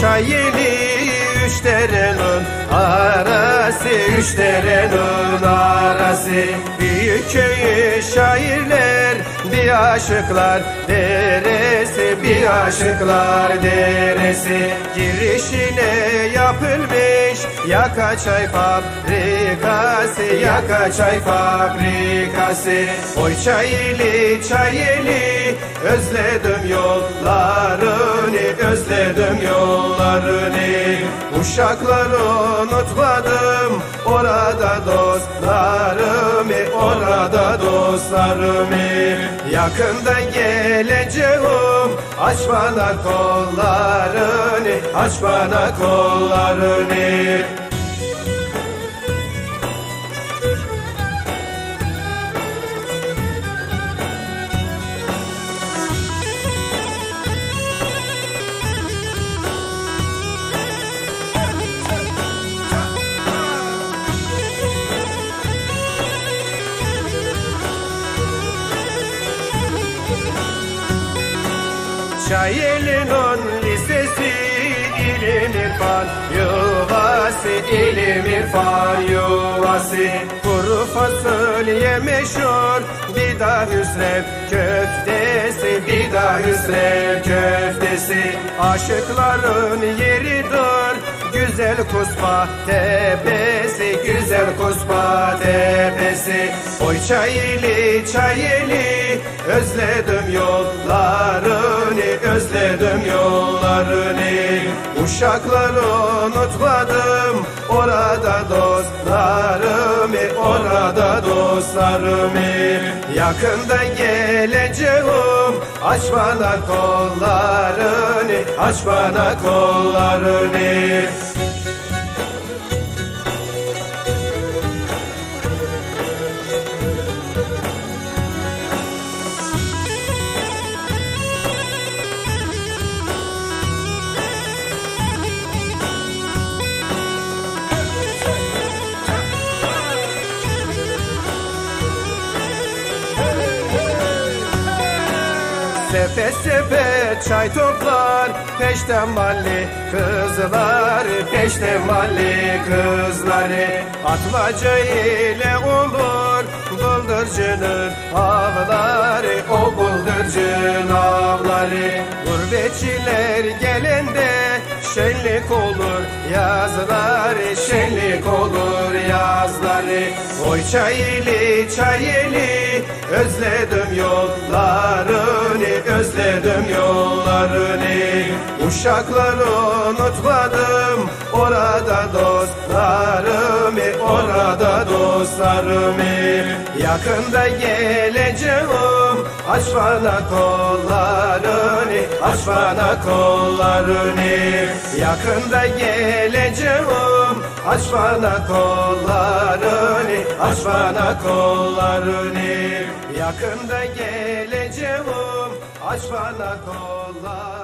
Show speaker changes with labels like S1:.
S1: çayeli üç derenin arası Üç derenin arası. Büyük köyü şairler bir aşıklar deresi Bir aşıklar deresi. Girişine yaka çay fabrikası Yaka çay fabrikası. Oy çayeli çayeli özledim yollarını Özledim yollarını. Uşakları unutmadım orada dostlarımı Orada dostlarımı. Yakında geleceğim Aç bana kollarını Aç bana kollarını Şairinin lisesi ilim irfan yuvası ilim irfan yuvası. Kuru fasulye meşhur bir daha hüsrev köftesi bir daha hüsrev köftesi. Aşıkların yeridir güzel kuspa tepesi güzel kuspa tepesi. Oy çayeli çayeli özledim özledim yollarını. Uşakları unutmadım orada dostlarımı orada dostlarımı. Yakında geleceğim aç bana kollarını aç bana kollarını Sepet sepet çay toplar Peştemalli kızlar Peştemalli kızları. Atmaca ile olur Bıldırcının avları O bıldırcın avları. Gurbetçiler gelende Şenlik olur yazları Şenlik olur yazları. Oy çayeli çayeli Özledim yollarını Özledim yollarını Uşakları unutmadım. Orada dostlarımı Orada dostlarımı. Yakında geleceğim Aç bana kollarını Aç bana kollarını. Yakında geleceğim Aç bana kollarını Aç bana kollarını. Yakında geleceğim Aç bana kollarını